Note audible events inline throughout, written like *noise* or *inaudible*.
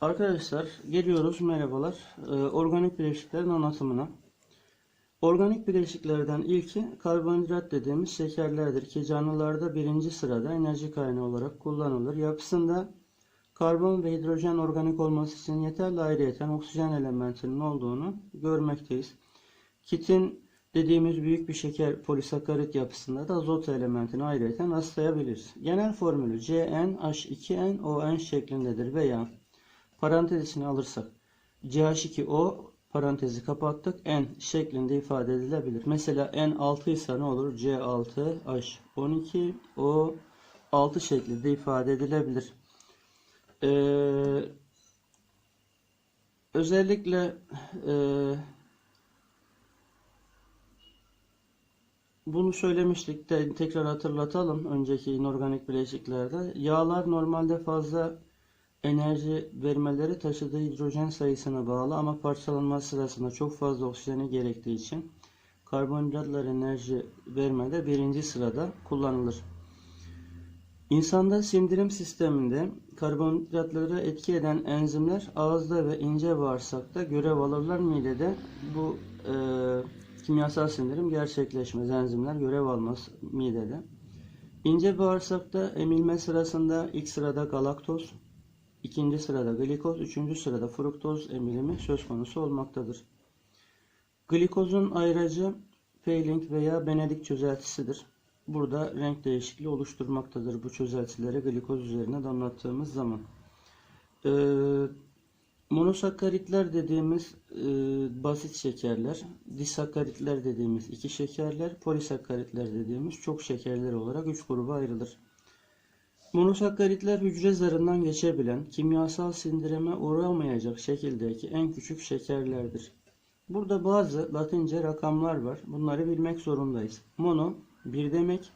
Arkadaşlar geliyoruz merhabalar Ee, organik bileşiklerin anlatımına. Organik bileşiklerden ilki karbonhidrat dediğimiz şekerlerdir ki canlılarda birinci sırada enerji kaynağı olarak kullanılır. Yapısında karbon ve hidrojen organik olması için yeterli ayrıyeten oksijen elementinin olduğunu görmekteyiz. Kitin dediğimiz büyük bir şeker polisakkarit yapısında da azot elementini ayrıyeten rastlayabiliriz. Genel formülü CnH2nON şeklindedir veya parantez içine alırsak CH2O parantezi kapattık N şeklinde ifade edilebilir. Mesela N 6 ise ne olur? C6H12 O 6 şeklinde ifade edilebilir. Ee, özellikle e, bunu söylemiştik de tekrar hatırlatalım önceki inorganik bileşiklerde. Yağlar normalde fazla enerji vermeleri taşıdığı hidrojen sayısına bağlı ama parçalanma sırasında çok fazla oksijeni gerektiği için karbonhidratlar enerji vermede birinci sırada kullanılır. İnsanda sindirim sisteminde karbonhidratları etki eden enzimler ağızda ve ince bağırsakta görev alırlar. Midede bu e, kimyasal sindirim gerçekleşmez. Enzimler görev almaz midede. İnce bağırsakta emilme sırasında ilk sırada galaktoz, ikinci sırada glikoz, üçüncü sırada fruktoz emilimi söz konusu olmaktadır. Glikozun ayracı Fehling veya Benedict çözeltisidir. Burada renk değişikliği oluşturmaktadır bu çözeltileri glikoz üzerine damlattığımız zaman. Ee, monosakkaritler dediğimiz e, basit şekerler, disakkaritler dediğimiz iki şekerler, polisakkaritler dediğimiz çok şekerler olarak üç gruba ayrılır. Monosakkaritler hücre zarından geçebilen, kimyasal sindirime uğramayacak şekildeki en küçük şekerlerdir. Burada bazı latince rakamlar var. Bunları bilmek zorundayız. Mono 1 demek,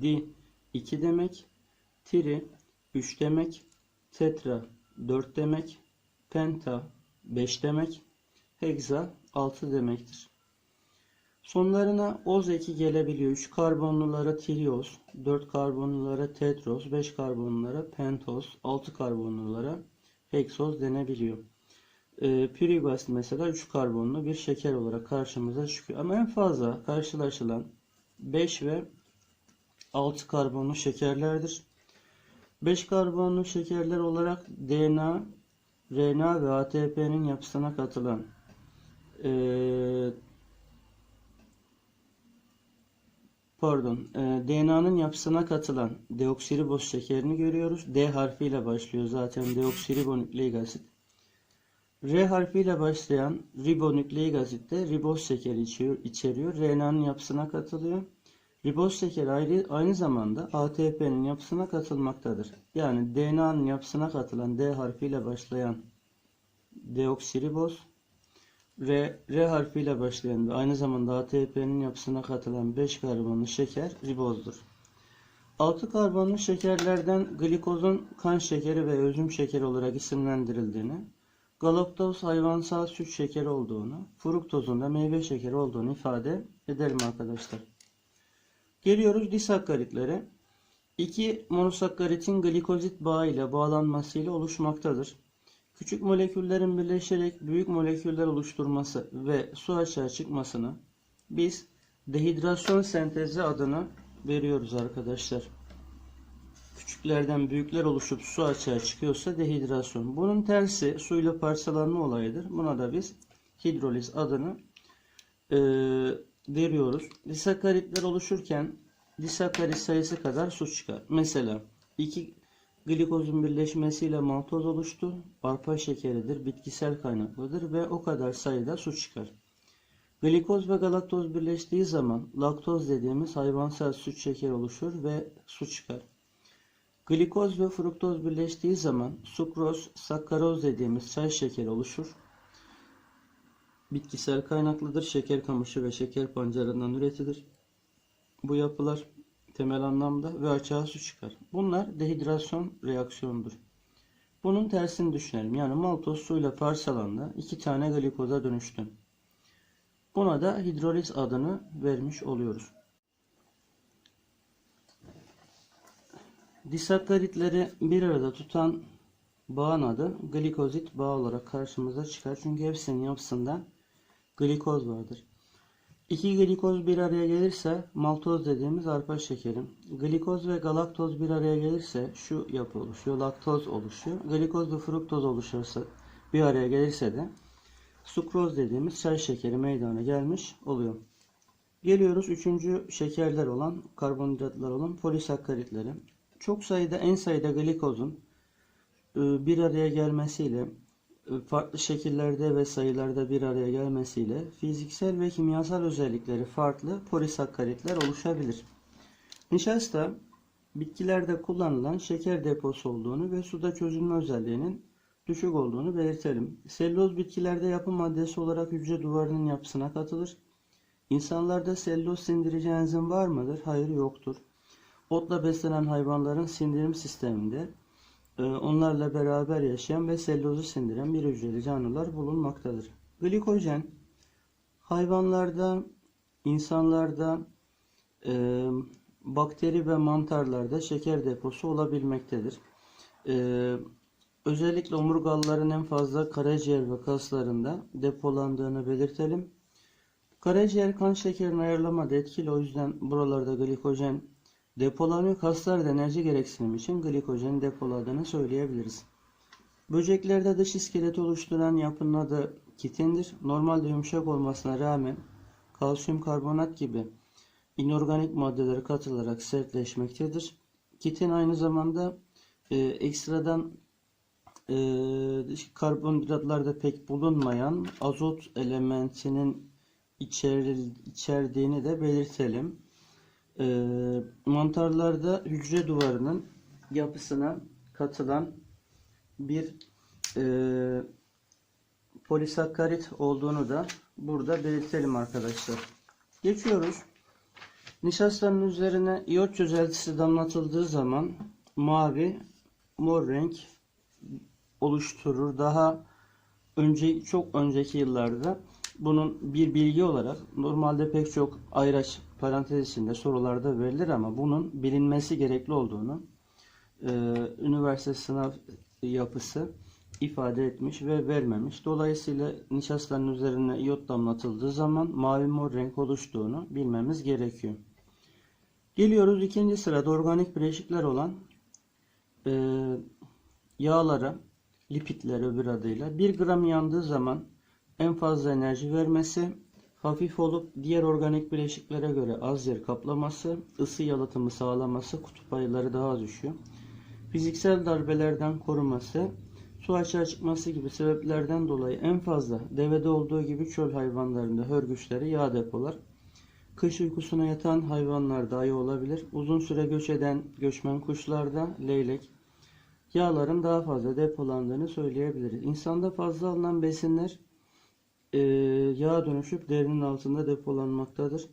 di 2 demek, tri 3 demek, tetra 4 demek, penta 5 demek, hexa 6 demektir. Sonlarına oz eki gelebiliyor. 3 karbonlulara trioz, 4 karbonlulara tetroz, 5 karbonlulara pentoz, 6 karbonlulara heksoz denebiliyor. E, pirik asit mesela 3 karbonlu bir şeker olarak karşımıza çıkıyor. Ama en fazla karşılaşılan 5 ve 6 karbonlu şekerlerdir. 5 karbonlu şekerler olarak DNA, RNA ve ATP'nin yapısına katılan e, pardon, e, DNA'nın yapısına katılan deoksiriboz şekerini görüyoruz. D harfiyle başlıyor zaten deoksiribonükleik asit. R harfiyle başlayan ribonükleik asit de riboz şekeri içiyor, içeriyor. RNA'nın yapısına katılıyor. Riboz şekeri ayrı, aynı zamanda ATP'nin yapısına katılmaktadır. Yani DNA'nın yapısına katılan D harfiyle başlayan deoksiriboz R, R harfiyle başlayan ve aynı zamanda ATP'nin yapısına katılan 5 karbonlu şeker ribozdur. 6 karbonlu şekerlerden glikozun kan şekeri ve özüm şekeri olarak isimlendirildiğini, galaktoz hayvansal süt şekeri olduğunu, fruktozun da meyve şekeri olduğunu ifade edelim arkadaşlar. Geliyoruz disakkaritlere. İki monosakkaritin glikozit bağı ile bağlanmasıyla oluşmaktadır. Küçük moleküllerin birleşerek büyük moleküller oluşturması ve su açığa çıkmasını biz dehidrasyon sentezi adını veriyoruz arkadaşlar. Küçüklerden büyükler oluşup su açığa çıkıyorsa dehidrasyon. Bunun tersi suyla parçalanma olayıdır. Buna da biz hidroliz adını e, veriyoruz. Disakaritler oluşurken disakarit sayısı kadar su çıkar. Mesela 2 glikozun birleşmesiyle maltoz oluştu. Arpa şekeridir, bitkisel kaynaklıdır ve o kadar sayıda su çıkar. Glikoz ve galaktoz birleştiği zaman laktoz dediğimiz hayvansal süt şekeri oluşur ve su çıkar. Glikoz ve fruktoz birleştiği zaman sukroz, sakkaroz dediğimiz çay şekeri oluşur. Bitkisel kaynaklıdır. Şeker kamışı ve şeker pancarından üretilir. Bu yapılar temel anlamda ve açığa su çıkar. Bunlar dehidrasyon reaksiyonudur. Bunun tersini düşünelim. Yani maltoz suyla parçalandı. iki tane glikoza dönüştü. Buna da hidroliz adını vermiş oluyoruz. Disakkaritleri bir arada tutan bağın adı glikozit bağı olarak karşımıza çıkar. Çünkü hepsinin yapısında glikoz vardır. İki glikoz bir araya gelirse maltoz dediğimiz arpa şekeri. Glikoz ve galaktoz bir araya gelirse şu yapı oluşuyor. Laktoz oluşuyor. Glikoz ve fruktoz oluşursa bir araya gelirse de sukroz dediğimiz çay şekeri meydana gelmiş oluyor. Geliyoruz üçüncü şekerler olan karbonhidratlar olan polisakkaritlere. Çok sayıda en sayıda glikozun e, bir araya gelmesiyle farklı şekillerde ve sayılarda bir araya gelmesiyle fiziksel ve kimyasal özellikleri farklı polisakkaritler oluşabilir. Nişasta bitkilerde kullanılan şeker deposu olduğunu ve suda çözülme özelliğinin düşük olduğunu belirtelim. Selüloz bitkilerde yapı maddesi olarak hücre duvarının yapısına katılır. İnsanlarda selüloz sindirici enzim var mıdır? Hayır yoktur. Otla beslenen hayvanların sindirim sisteminde onlarla beraber yaşayan ve selülozu sindiren bir hücreli canlılar bulunmaktadır. Glikojen hayvanlarda, insanlarda, e, bakteri ve mantarlarda şeker deposu olabilmektedir. E, özellikle omurgalıların en fazla karaciğer ve kaslarında depolandığını belirtelim. Karaciğer kan şekerini ayarlamada etkili o yüzden buralarda glikojen depolanıyor. Kaslarda enerji gereksinimi için glikojen depoladığını söyleyebiliriz. Böceklerde dış iskelet oluşturan yapının adı kitindir. Normalde yumuşak olmasına rağmen kalsiyum karbonat gibi inorganik maddeler katılarak sertleşmektedir. Kitin aynı zamanda e, ekstradan e, karbonhidratlarda pek bulunmayan azot elementinin içeril, içerdiğini de belirtelim. E, mantarlarda hücre duvarının yapısına katılan bir e, polisakkarit olduğunu da burada belirtelim arkadaşlar. Geçiyoruz. Nişastanın üzerine iot çözeltisi damlatıldığı zaman mavi, mor renk oluşturur. Daha önce çok önceki yıllarda bunun bir bilgi olarak normalde pek çok ayraç parantez içinde sorularda verilir ama bunun bilinmesi gerekli olduğunu e, üniversite sınav yapısı ifade etmiş ve vermemiş. Dolayısıyla nişastanın üzerine iot damlatıldığı zaman mavi mor renk oluştuğunu bilmemiz gerekiyor. Geliyoruz ikinci sırada organik bileşikler olan e, yağlara, lipidler öbür adıyla 1 gram yandığı zaman en fazla enerji vermesi, hafif olup diğer organik bileşiklere göre az yer kaplaması, ısı yalıtımı sağlaması, kutup ayıları daha az düşüyor. Fiziksel darbelerden koruması, su açığa çıkması gibi sebeplerden dolayı en fazla devede olduğu gibi çöl hayvanlarında hörgüçleri yağ depolar. Kış uykusuna yatan hayvanlarda ayı olabilir. Uzun süre göç eden göçmen kuşlarda leylek. Yağların daha fazla depolandığını söyleyebiliriz. İnsanda fazla alınan besinler e, yağ dönüşüp derinin altında depolanmaktadır.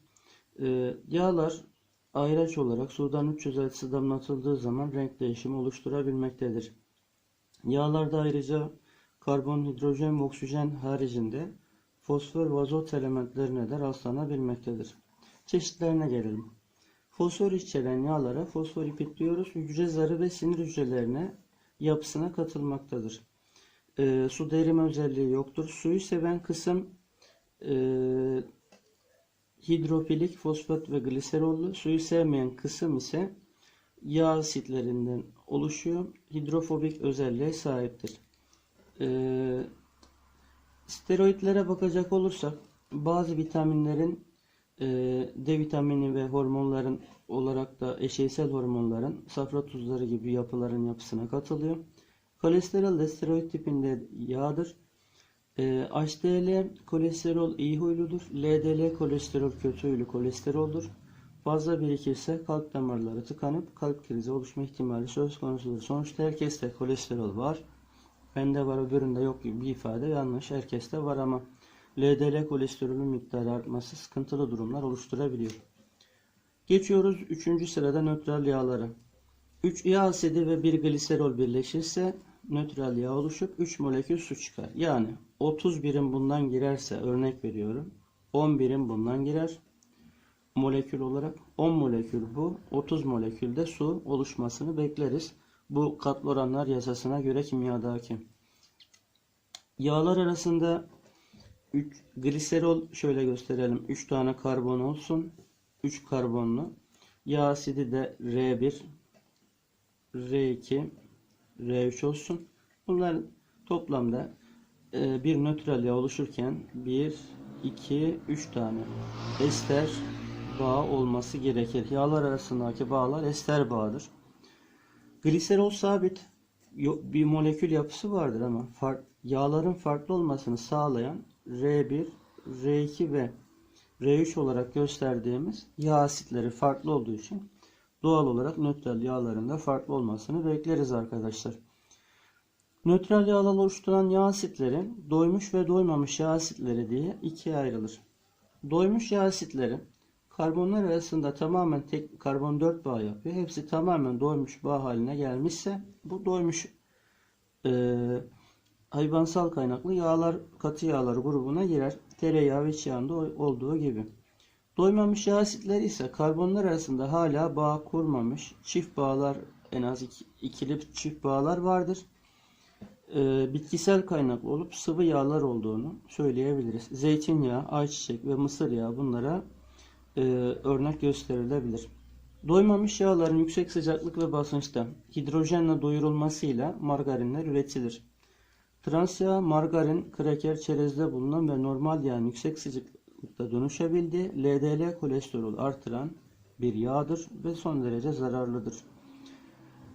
E, yağlar ayraç olarak sudan 3 çözeltisi damlatıldığı zaman renk değişimi oluşturabilmektedir. Yağlarda ayrıca karbon, hidrojen ve oksijen haricinde fosfor ve azot elementlerine de rastlanabilmektedir. Çeşitlerine gelelim. Fosfor içeren yağlara fosfolipid diyoruz. Hücre zarı ve sinir hücrelerine yapısına katılmaktadır. E, su derime özelliği yoktur. Suyu seven kısım e, hidrofilik, fosfat ve gliserollu. Suyu sevmeyen kısım ise yağ asitlerinden oluşuyor. Hidrofobik özelliğe sahiptir. E, steroidlere bakacak olursak bazı vitaminlerin e, D vitamini ve hormonların olarak da eşeysel hormonların safra tuzları gibi yapıların yapısına katılıyor. Kolesterol de tipinde yağdır. E, HDL kolesterol iyi huyludur. LDL kolesterol kötü huylu kolesteroldur. Fazla birikirse kalp damarları tıkanıp kalp krizi oluşma ihtimali söz konusudur. Sonuçta herkeste kolesterol var. Bende var öbüründe yok gibi bir ifade yanlış. Herkeste var ama LDL kolesterolün miktarı artması sıkıntılı durumlar oluşturabiliyor. Geçiyoruz 3. sırada nötral yağlara. 3 yağ asidi ve 1 gliserol birleşirse nötral yağ oluşup 3 molekül su çıkar. Yani 30 birim bundan girerse örnek veriyorum. 10 birim bundan girer. Molekül olarak 10 molekül bu. 30 molekülde su oluşmasını bekleriz. Bu katlı oranlar yasasına göre kimyada hakim. Yağlar arasında 3 gliserol şöyle gösterelim. 3 tane karbon olsun. 3 karbonlu. Yağ asidi de R1, R2, R3 olsun. Bunlar toplamda e, bir nötral yağ oluşurken 1, 2, 3 tane ester bağı olması gerekir. Yağlar arasındaki bağlar ester bağıdır. Gliserol sabit bir molekül yapısı vardır ama yağların farklı olmasını sağlayan R1, R2 ve R3 olarak gösterdiğimiz yağ asitleri farklı olduğu için doğal olarak nötral yağların da farklı olmasını bekleriz arkadaşlar. Nötral yağlar oluşturan yağ asitleri doymuş ve doymamış yağ asitleri diye ikiye ayrılır. Doymuş yağ asitleri karbonlar arasında tamamen tek karbon 4 bağ yapıyor. Hepsi tamamen doymuş bağ haline gelmişse bu doymuş e, hayvansal kaynaklı yağlar katı yağlar grubuna girer. Tereyağı ve çiğanda olduğu gibi. Doymamış yağ asitleri ise karbonlar arasında hala bağ kurmamış çift bağlar en az iki, ikili çift bağlar vardır. E, bitkisel kaynaklı olup sıvı yağlar olduğunu söyleyebiliriz. Zeytinyağı, ayçiçek ve mısır yağı bunlara e, örnek gösterilebilir. Doymamış yağların yüksek sıcaklık ve basınçta hidrojenle doyurulmasıyla margarinler üretilir. Trans yağ, margarin, kraker, çerezde bulunan ve normal yağın yüksek sıcaklıkta dönüşebildiği LDL kolesterol artıran bir yağdır ve son derece zararlıdır.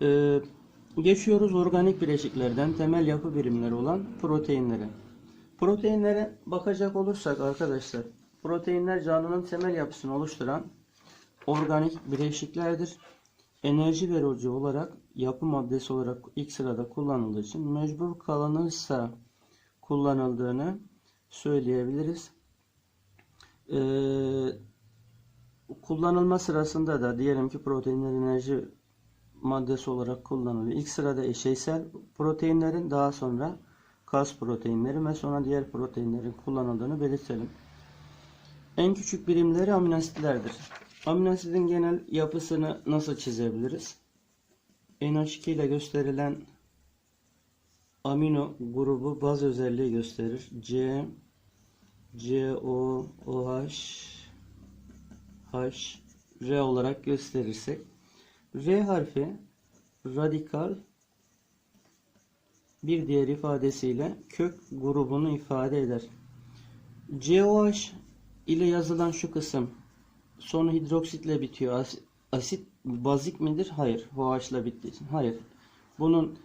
Ee, geçiyoruz organik bileşiklerden temel yapı birimleri olan proteinlere. Proteinlere bakacak olursak arkadaşlar, proteinler canlının temel yapısını oluşturan organik bileşiklerdir. Enerji verici olarak yapı maddesi olarak ilk sırada kullanıldığı için mecbur kalınırsa kullanıldığını söyleyebiliriz. Ee, kullanılma sırasında da diyelim ki proteinler enerji maddesi olarak kullanılıyor. İlk sırada eşeysel proteinlerin daha sonra kas proteinleri ve sonra diğer proteinlerin kullanıldığını belirtelim. En küçük birimleri amino asitlerdir. Amino asidin genel yapısını nasıl çizebiliriz? NH2 ile gösterilen amino grubu baz özelliği gösterir. C, CO, OH, H, R olarak gösterirsek R harfi radikal bir diğer ifadesiyle kök grubunu ifade eder. COH ile yazılan şu kısım sonu hidroksitle bitiyor. As- Asit bazik midir? Hayır. OH ile için. Hayır. Bunun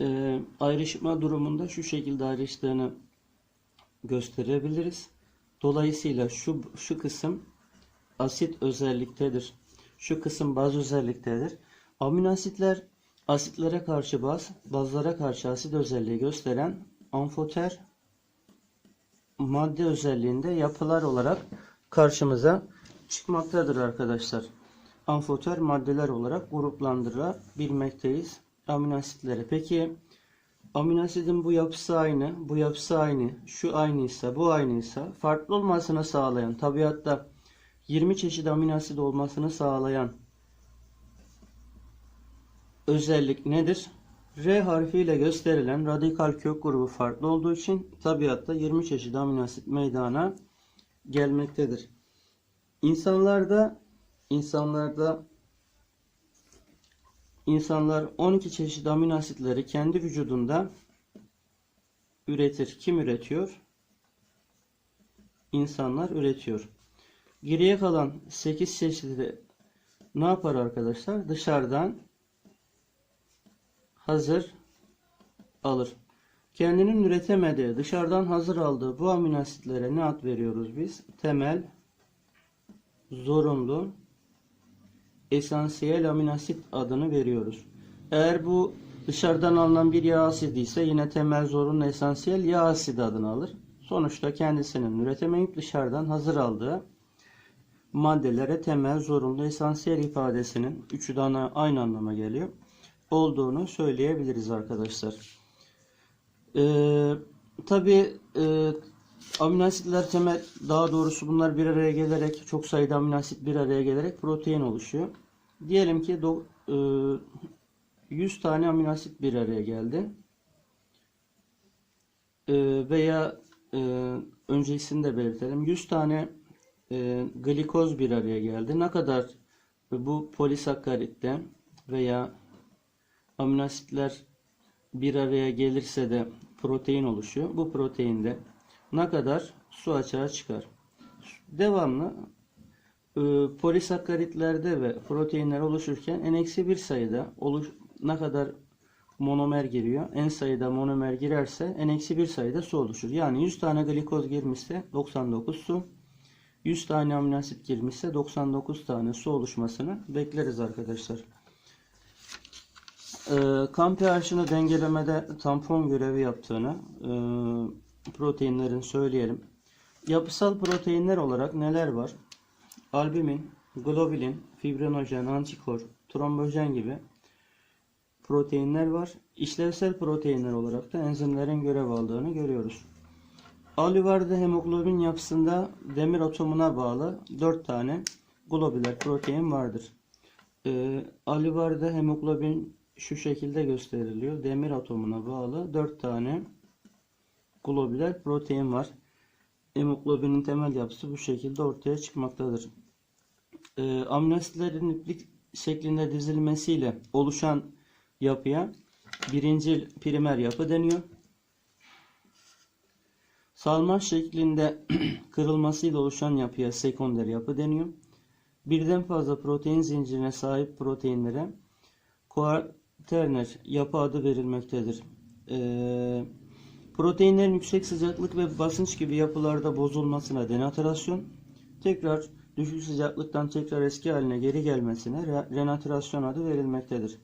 e, ayrışma durumunda şu şekilde ayrıştığını gösterebiliriz. Dolayısıyla şu şu kısım asit özelliktedir. Şu kısım baz özelliktedir. Amino asitler asitlere karşı baz, bazlara karşı asit özelliği gösteren amfoter madde özelliğinde yapılar olarak karşımıza çıkmaktadır arkadaşlar. Amfoter maddeler olarak gruplandırılabilmekteyiz amino asitleri. Peki amino asidin bu yapısı aynı, bu yapısı aynı, şu aynıysa, bu aynıysa farklı olmasını sağlayan, tabiatta 20 çeşit amino asit olmasını sağlayan özellik nedir? R harfiyle gösterilen radikal kök grubu farklı olduğu için tabiatta 20 çeşit amino asit meydana gelmektedir. İnsanlarda insanlarda insanlar 12 çeşit amino asitleri kendi vücudunda üretir. Kim üretiyor? İnsanlar üretiyor. Geriye kalan 8 çeşidi ne yapar arkadaşlar? Dışarıdan hazır alır. Kendinin üretemediği, dışarıdan hazır aldığı bu amino asitlere ne ad veriyoruz biz? Temel, zorunlu, esansiyel amino asit adını veriyoruz. Eğer bu dışarıdan alınan bir yağ asidi ise yine temel, zorunlu, esansiyel yağ asidi adını alır. Sonuçta kendisinin üretemeyip dışarıdan hazır aldığı maddelere temel, zorunlu, esansiyel ifadesinin üçü de aynı anlama geliyor olduğunu söyleyebiliriz arkadaşlar. Ee, Tabi e, amino asitler temel daha doğrusu bunlar bir araya gelerek çok sayıda amino asit bir araya gelerek protein oluşuyor. Diyelim ki do, e, 100 tane amino asit bir araya geldi. Ee, veya e, öncesini de belirtelim. 100 tane e, glikoz bir araya geldi. Ne kadar bu polisakkaritte veya amino asitler bir araya gelirse de protein oluşuyor. Bu proteinde ne kadar su açığa çıkar. Devamlı e, polisakkaritlerde ve proteinler oluşurken n-1 sayıda oluş ne kadar monomer giriyor. En sayıda monomer girerse n-1 sayıda su oluşur. Yani 100 tane glikoz girmişse 99 su. 100 tane amino asit girmişse 99 tane su oluşmasını bekleriz arkadaşlar. Ee, kan pH'ını dengelemede tampon görevi yaptığını e, proteinlerin söyleyelim. Yapısal proteinler olarak neler var? Albumin, globulin, fibrinojen, antikor, trombojen gibi proteinler var. İşlevsel proteinler olarak da enzimlerin görev aldığını görüyoruz. Alüvarda hemoglobin yapısında demir atomuna bağlı 4 tane globüler protein vardır. Ee, alüvarda hemoglobin şu şekilde gösteriliyor. Demir atomuna bağlı 4 tane globüler protein var. Hemoglobinin temel yapısı bu şekilde ortaya çıkmaktadır. Ee, amino asitlerin iplik şeklinde dizilmesiyle oluşan yapıya birinci primer yapı deniyor. Salma şeklinde *clears throat* kırılmasıyla oluşan yapıya sekonder yapı deniyor. Birden fazla protein zincirine sahip proteinlere kuaterner yapı adı verilmektedir. Ee, proteinlerin yüksek sıcaklık ve basınç gibi yapılarda bozulmasına denaturasyon, tekrar düşük sıcaklıktan tekrar eski haline geri gelmesine re- renaturasyon adı verilmektedir.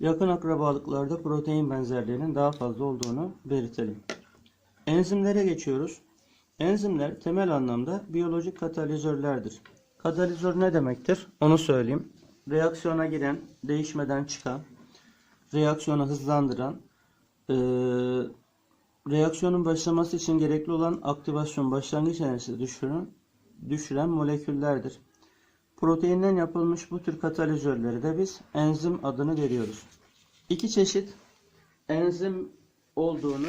Yakın akrabalıklarda protein benzerliğinin daha fazla olduğunu belirtelim. Enzimlere geçiyoruz. Enzimler temel anlamda biyolojik katalizörlerdir. Katalizör ne demektir? Onu söyleyeyim. Reaksiyona giren, değişmeden çıkan, reaksiyonu hızlandıran, eee, reaksiyonun başlaması için gerekli olan aktivasyon başlangıç enerjisi düşüren, düşüren moleküllerdir. Proteinden yapılmış bu tür katalizörleri de biz enzim adını veriyoruz. İki çeşit enzim olduğunu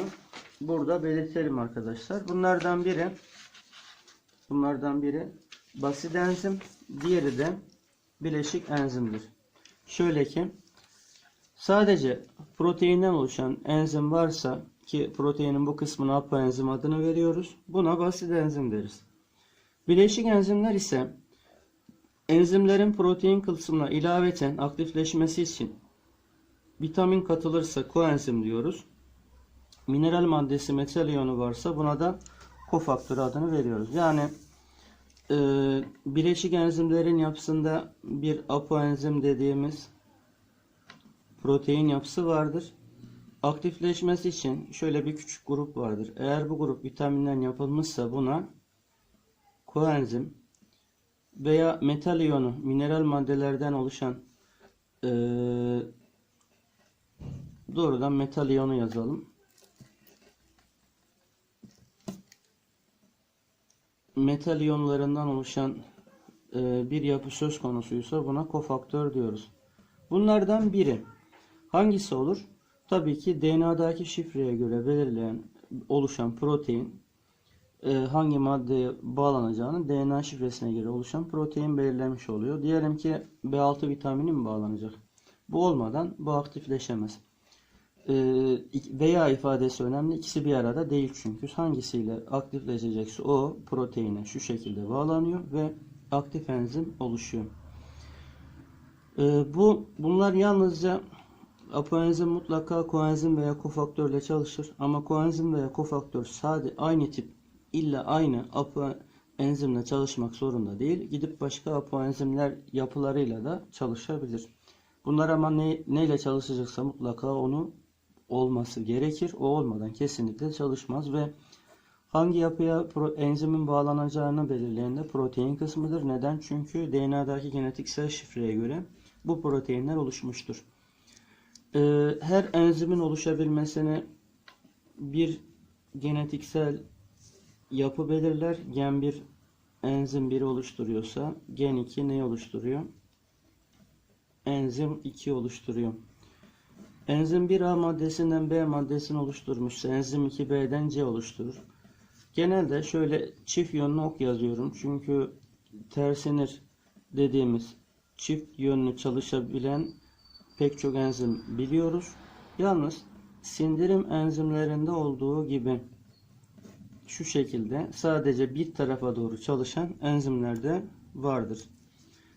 burada belirtelim arkadaşlar. Bunlardan biri bunlardan biri basit enzim, diğeri de bileşik enzimdir. Şöyle ki sadece proteinden oluşan enzim varsa ki proteinin bu kısmına apoenzim adını veriyoruz. Buna basit enzim deriz. Bileşik enzimler ise enzimlerin protein kısmına ilaveten aktifleşmesi için vitamin katılırsa koenzim diyoruz. Mineral maddesi metal iyonu varsa buna da kofaktör adını veriyoruz. Yani e, bileşik enzimlerin yapısında bir apoenzim dediğimiz protein yapısı vardır. Aktifleşmesi için şöyle bir küçük grup vardır. Eğer bu grup vitaminden yapılmışsa buna koenzim veya metal iyonu mineral maddelerden oluşan e, doğrudan metal iyonu yazalım. metal iyonlarından oluşan e, bir yapı söz konusuysa buna kofaktör diyoruz. Bunlardan biri hangisi olur? Tabii ki DNA'daki şifreye göre belirleyen oluşan protein e, hangi maddeye bağlanacağını DNA şifresine göre oluşan protein belirlemiş oluyor. Diyelim ki B6 vitamini mi bağlanacak? Bu olmadan bu aktifleşemez. E, veya ifadesi önemli. İkisi bir arada değil çünkü. Hangisiyle aktifleşecekse o proteine şu şekilde bağlanıyor ve aktif enzim oluşuyor. E, bu bunlar yalnızca apoenzim mutlaka koenzim veya kofaktörle çalışır. Ama koenzim veya kofaktör sade aynı tip illa aynı apoenzimle çalışmak zorunda değil. Gidip başka apoenzimler yapılarıyla da çalışabilir. Bunlar ama ne, neyle çalışacaksa mutlaka onu olması gerekir. O olmadan kesinlikle çalışmaz ve hangi yapıya pro, enzimin bağlanacağını belirleyen de protein kısmıdır. Neden? Çünkü DNA'daki genetiksel şifreye göre bu proteinler oluşmuştur. Ee, her enzimin oluşabilmesini bir genetiksel yapı belirler. Gen 1 enzim 1 oluşturuyorsa gen 2 ne oluşturuyor? Enzim 2 oluşturuyor. Enzim 1A maddesinden B maddesini oluşturmuşsa enzim 2B'den C oluşturur. Genelde şöyle çift yönlü ok yazıyorum. Çünkü tersinir dediğimiz çift yönlü çalışabilen pek çok enzim biliyoruz. Yalnız sindirim enzimlerinde olduğu gibi şu şekilde sadece bir tarafa doğru çalışan enzimler de vardır.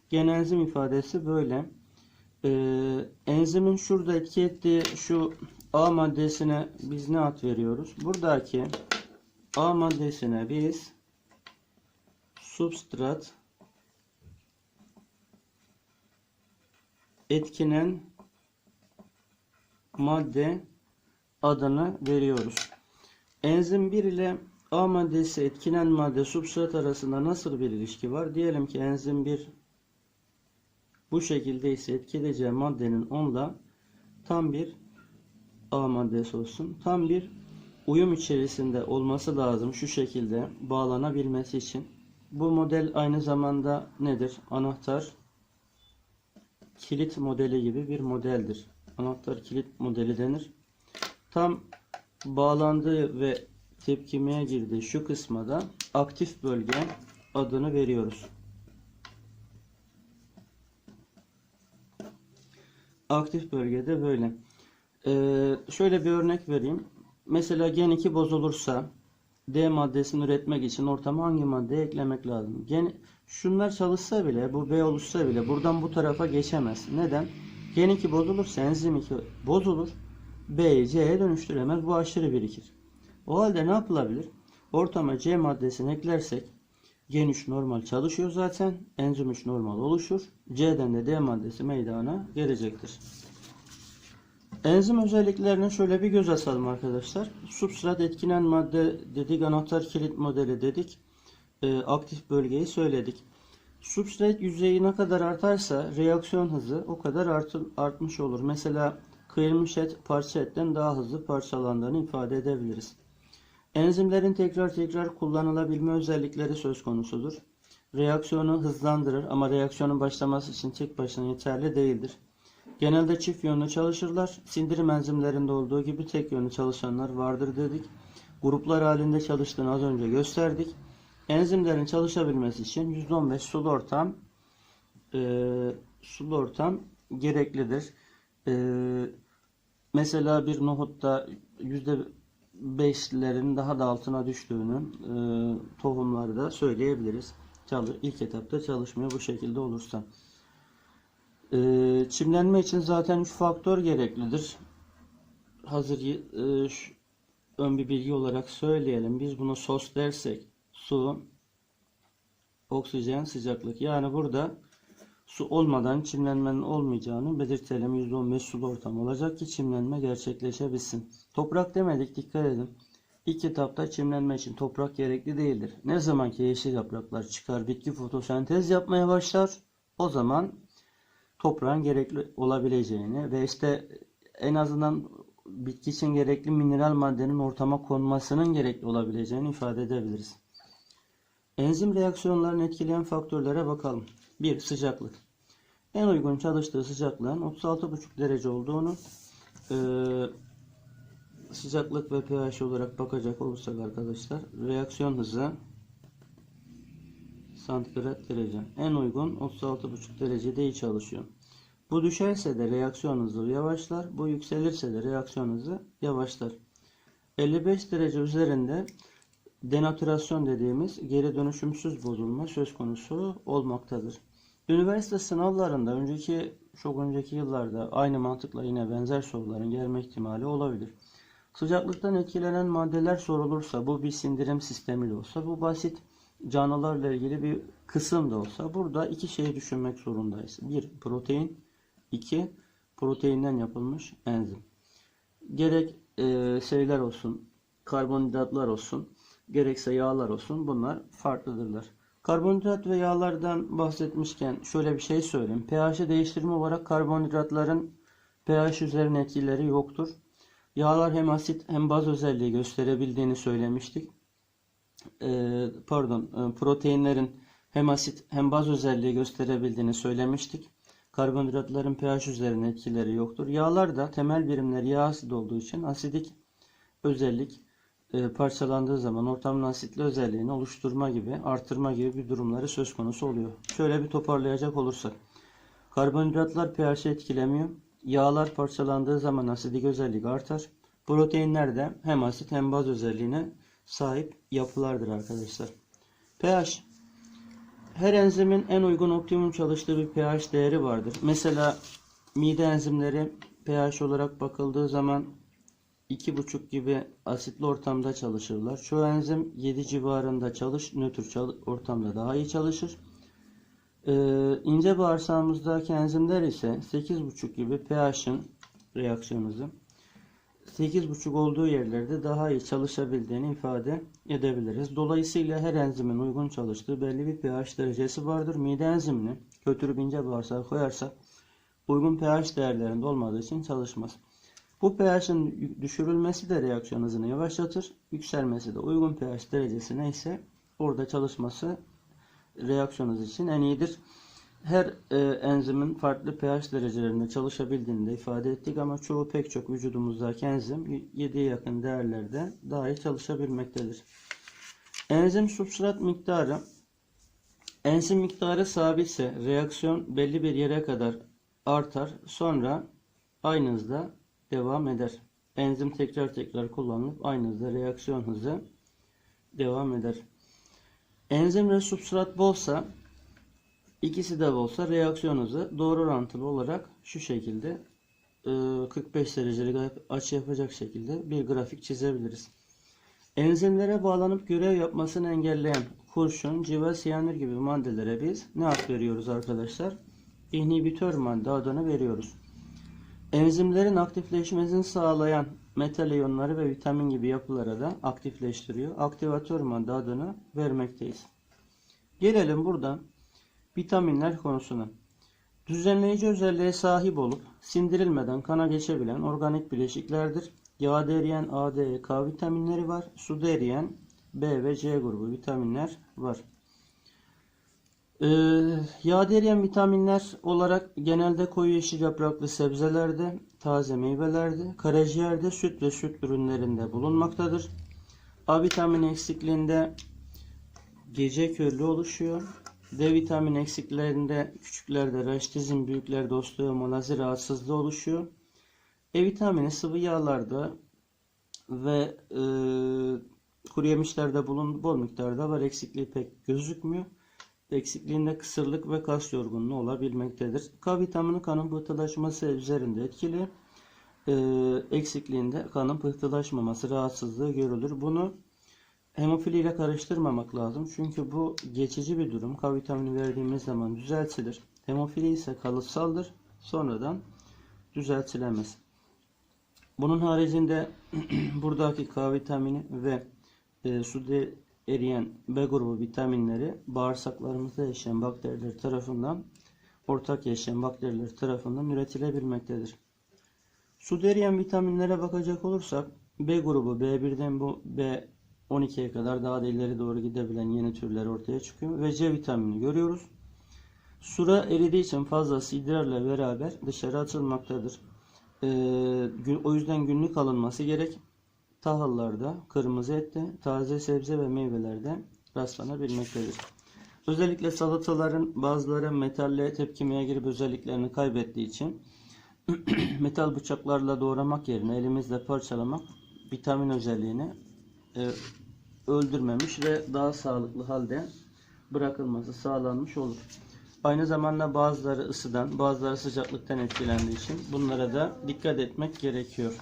Genel enzim ifadesi böyle. Ee, enzimin şurada etki ettiği şu A maddesine biz ne ad veriyoruz? Buradaki A maddesine biz substrat etkinen madde adını veriyoruz. Enzim 1 ile A maddesi etkinen madde substrat arasında nasıl bir ilişki var? Diyelim ki enzim 1 bu şekilde ise etkileyeceği maddenin onunla tam bir A maddesi olsun. Tam bir uyum içerisinde olması lazım şu şekilde bağlanabilmesi için. Bu model aynı zamanda nedir? Anahtar kilit modeli gibi bir modeldir. Anahtar kilit modeli denir. Tam bağlandığı ve tepkimeye girdiği şu kısma da aktif bölge adını veriyoruz. Aktif bölgede böyle. Ee, şöyle bir örnek vereyim. Mesela gen 2 bozulursa D maddesini üretmek için ortama hangi madde eklemek lazım? Gen şunlar çalışsa bile, bu B oluşsa bile buradan bu tarafa geçemez. Neden? Gen 2 bozulursa enzim 2 bozulur. B'yi C'ye dönüştüremez. Bu aşırı birikir. O halde ne yapılabilir? Ortama C maddesini eklersek gen 3 normal çalışıyor zaten. Enzim 3 normal oluşur. C'den de D maddesi meydana gelecektir. Enzim özelliklerine şöyle bir göz atalım arkadaşlar. Substrat etkinen madde dedik, anahtar kilit modeli dedik. Ee, aktif bölgeyi söyledik. Substrat yüzeyi ne kadar artarsa reaksiyon hızı o kadar artır, artmış olur. Mesela kıyılmış et parça etten daha hızlı parçalandığını ifade edebiliriz. Enzimlerin tekrar tekrar kullanılabilme özellikleri söz konusudur. Reaksiyonu hızlandırır ama reaksiyonun başlaması için tek başına yeterli değildir. Genelde çift yönlü çalışırlar. Sindirim enzimlerinde olduğu gibi tek yönlü çalışanlar vardır dedik. Gruplar halinde çalıştığını az önce gösterdik. Enzimlerin çalışabilmesi için %15 sulu ortam e, sulu ortam gereklidir. E, mesela bir nohutta %5'lerin daha da altına düştüğünü e, tohumlarda söyleyebiliriz. Çalı, ilk etapta çalışmıyor bu şekilde olursa. Ee, çimlenme için zaten 3 faktör gereklidir. Hazır e, şu, ön bir bilgi olarak söyleyelim. Biz bunu sos dersek su, oksijen, sıcaklık. Yani burada su olmadan çimlenmenin olmayacağını belirtelim. %15 sulu ortam olacak ki çimlenme gerçekleşebilsin. Toprak demedik dikkat edin. İlk etapta çimlenme için toprak gerekli değildir. Ne zaman ki yeşil yapraklar çıkar, bitki fotosentez yapmaya başlar, o zaman toprağın gerekli olabileceğini ve işte en azından bitki için gerekli mineral maddenin ortama konmasının gerekli olabileceğini ifade edebiliriz. Enzim reaksiyonlarını etkileyen faktörlere bakalım. 1. Sıcaklık. En uygun çalıştığı sıcaklığın 36,5 derece olduğunu e, sıcaklık ve pH olarak bakacak olursak arkadaşlar reaksiyon hızı santigrat derece. En uygun 36,5 derecede iyi çalışıyor. Bu düşerse de reaksiyon hızı yavaşlar. Bu yükselirse de reaksiyon hızı yavaşlar. 55 derece üzerinde denatürasyon dediğimiz geri dönüşümsüz bozulma söz konusu olmaktadır. Üniversite sınavlarında önceki çok önceki yıllarda aynı mantıkla yine benzer soruların gelme ihtimali olabilir. Sıcaklıktan etkilenen maddeler sorulursa bu bir sindirim sistemi de olsa bu basit canlılarla ilgili bir kısım da olsa burada iki şeyi düşünmek zorundayız. Bir protein, iki proteinden yapılmış enzim. Gerek e, şeyler olsun, karbonhidratlar olsun, gerekse yağlar olsun bunlar farklıdırlar. Karbonhidrat ve yağlardan bahsetmişken şöyle bir şey söyleyeyim. pH'i değiştirme olarak karbonhidratların pH üzerine etkileri yoktur. Yağlar hem asit hem baz özelliği gösterebildiğini söylemiştik. Ee, pardon, e, proteinlerin hem asit hem baz özelliği gösterebildiğini söylemiştik. Karbonhidratların pH üzerine etkileri yoktur. Yağlar da temel birimleri yağ asit olduğu için asidik özellik parçalandığı zaman ortamın asitli özelliğini oluşturma gibi, artırma gibi bir durumları söz konusu oluyor. Şöyle bir toparlayacak olursak. Karbonhidratlar pH'i etkilemiyor. Yağlar parçalandığı zaman asidik özellik artar. Proteinler de hem asit hem baz özelliğine sahip yapılardır arkadaşlar. pH her enzimin en uygun optimum çalıştığı bir pH değeri vardır. Mesela mide enzimleri pH olarak bakıldığı zaman 2,5 gibi asitli ortamda çalışırlar. Çoğu enzim 7 civarında çalış, nötr ortamda daha iyi çalışır. Ee, ince bağırsağımızdaki enzimler ise 8,5 gibi pH'in reaksiyon hızı 8,5 olduğu yerlerde daha iyi çalışabildiğini ifade edebiliriz. Dolayısıyla her enzimin uygun çalıştığı belli bir pH derecesi vardır. Mide enzimini götürüp ince bağırsağa koyarsak uygun pH değerlerinde olmadığı için çalışmaz. Bu pH'in düşürülmesi de reaksiyon hızını yavaşlatır. Yükselmesi de uygun pH derecesine ise orada çalışması reaksiyon için en iyidir. Her e, enzimin farklı pH derecelerinde çalışabildiğini de ifade ettik ama çoğu pek çok vücudumuzdaki enzim 7'ye yakın değerlerde daha iyi çalışabilmektedir. Enzim substrat miktarı enzim miktarı sabitse reaksiyon belli bir yere kadar artar sonra aynı hızda devam eder. Enzim tekrar tekrar kullanılıp aynı hızda reaksiyon hızı devam eder. Enzim ve substrat bolsa ikisi de bolsa reaksiyon hızı doğru orantılı olarak şu şekilde e, 45 derecelik açı yapacak şekilde bir grafik çizebiliriz. Enzimlere bağlanıp görev yapmasını engelleyen kurşun, civa, siyanür gibi maddelere biz ne ad veriyoruz arkadaşlar? İnhibitör madde adını veriyoruz. Enzimlerin aktifleşmesini sağlayan metal iyonları ve vitamin gibi yapılara da aktifleştiriyor. Aktivatör madde adını vermekteyiz. Gelelim burada vitaminler konusuna. Düzenleyici özelliğe sahip olup sindirilmeden kana geçebilen organik bileşiklerdir. Yağda eriyen A, D, K vitaminleri var. Suda eriyen B ve C grubu vitaminler var. Ee, yağda eriyen vitaminler olarak genelde koyu yeşil yapraklı sebzelerde, taze meyvelerde, karaciğerde, süt ve süt ürünlerinde bulunmaktadır. A vitamini eksikliğinde gece körlüğü oluşuyor. D vitamini eksiklerinde küçüklerde raşitizm, büyüklerde osteomalazi rahatsızlığı oluşuyor. E vitamini sıvı yağlarda ve e, kuru yemişlerde bulun, bol miktarda var. Eksikliği pek gözükmüyor. Eksikliğinde kısırlık ve kas yorgunluğu olabilmektedir. K vitamini kanın pıhtılaşması üzerinde etkili. E, eksikliğinde kanın pıhtılaşmaması rahatsızlığı görülür. Bunu hemofili ile karıştırmamak lazım. Çünkü bu geçici bir durum. K vitamini verdiğimiz zaman düzeltilir. Hemofili ise kalıtsaldır. Sonradan düzeltilemez. Bunun haricinde *clears throat* buradaki K vitamini ve e, suda eriyen B grubu vitaminleri bağırsaklarımızda yaşayan bakteriler tarafından ortak yaşayan bakteriler tarafından üretilebilmektedir. Suda eriyen vitaminlere bakacak olursak B grubu B1'den bu B12'ye kadar daha da ileri doğru gidebilen yeni türler ortaya çıkıyor ve C vitamini görüyoruz. Sura eridiği için fazlası idrarla beraber dışarı atılmaktadır. Ee, o yüzden günlük alınması gerek. Tahıllarda, kırmızı ette, taze sebze ve meyvelerde rastlanabilmektedir. Özellikle salataların bazıları metalle tepkimeye girip özelliklerini kaybettiği için *clears throat* metal bıçaklarla doğramak yerine elimizle parçalamak vitamin özelliğini e, öldürmemiş ve daha sağlıklı halde bırakılması sağlanmış olur. Aynı zamanda bazıları ısıdan, bazıları sıcaklıktan etkilendiği için bunlara da dikkat etmek gerekiyor.